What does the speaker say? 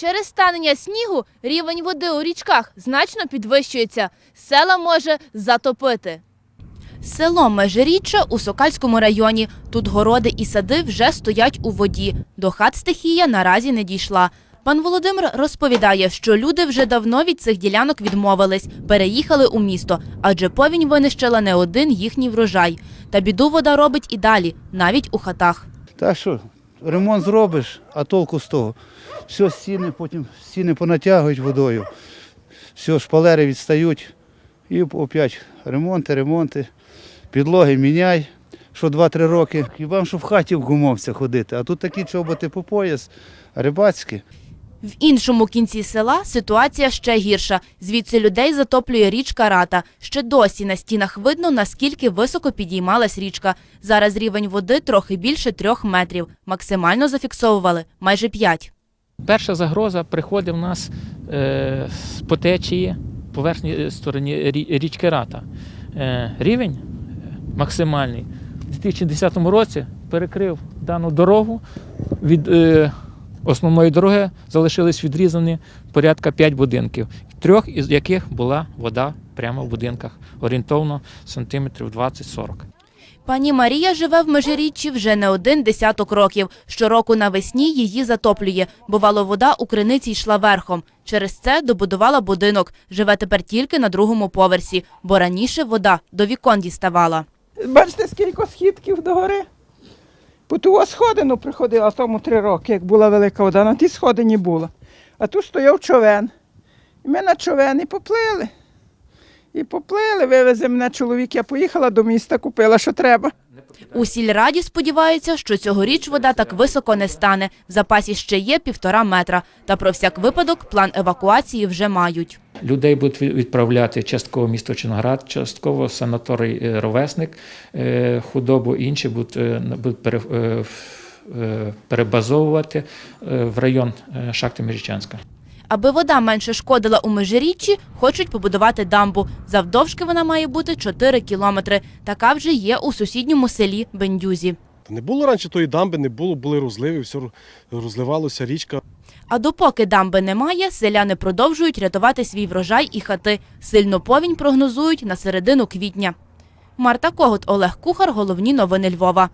Через станення снігу рівень води у річках значно підвищується. Села може затопити. Село Межиріччя у Сокальському районі. Тут городи і сади вже стоять у воді. До хат стихія наразі не дійшла. Пан Володимир розповідає, що люди вже давно від цих ділянок відмовились, переїхали у місто, адже повінь винищила не один їхній врожай. Та біду вода робить і далі, навіть у хатах. Та що, ремонт зробиш, а толку з того. Все, стіни, потім стіни понатягують водою, все, шпалери відстають. І опять ремонти, ремонти, підлоги міняй, що 2-3 роки. Хіба що в хаті в гумовцях ходити, а тут такі чоботи по пояс, рибацькі. В іншому кінці села ситуація ще гірша. Звідси людей затоплює річка Рата. Ще досі на стінах видно, наскільки високо підіймалась річка. Зараз рівень води трохи більше трьох метрів. Максимально зафіксовували майже п'ять. Перша загроза приходить в нас е, з по течії по стороні річки Рата. Е, рівень е, максимальний у 2010 році перекрив дану дорогу. Від основної дороги залишились відрізані порядка 5 будинків, трьох із яких була вода прямо в будинках, орієнтовно сантиметрів 20-40. Пані Марія живе в Межиріччі вже не один десяток років. Щороку навесні її затоплює. Бувало, вода у криниці йшла верхом. Через це добудувала будинок. Живе тепер тільки на другому поверсі, бо раніше вода до вікон діставала. Бачите, скільки східків до гори? По ту сходину приходила тому три роки, як була велика вода, на тій сходині була. А тут стояв човен. І ми на човен і поплили. І поплили, вивезе мене чоловік. Я поїхала до міста, купила, що треба. У сільраді сподіваються, що цьогоріч вода так високо не стане. В запасі ще є півтора метра. Та про всяк випадок план евакуації вже мають. Людей будуть відправляти частково місто Чинград, частково санаторій е, Ровесник, е, худобу інші будуть, е, перебазовувати в район шахти Межичанська. Аби вода менше шкодила у межиріччі, хочуть побудувати дамбу. Завдовжки вона має бути 4 кілометри. Така вже є у сусідньому селі Бендюзі. Не було раніше тої дамби, не було, були розливи, все розливалося річка. А допоки дамби немає, селяни продовжують рятувати свій врожай і хати. Сильну повінь прогнозують на середину квітня. Марта Когут, Олег Кухар. Головні новини Львова.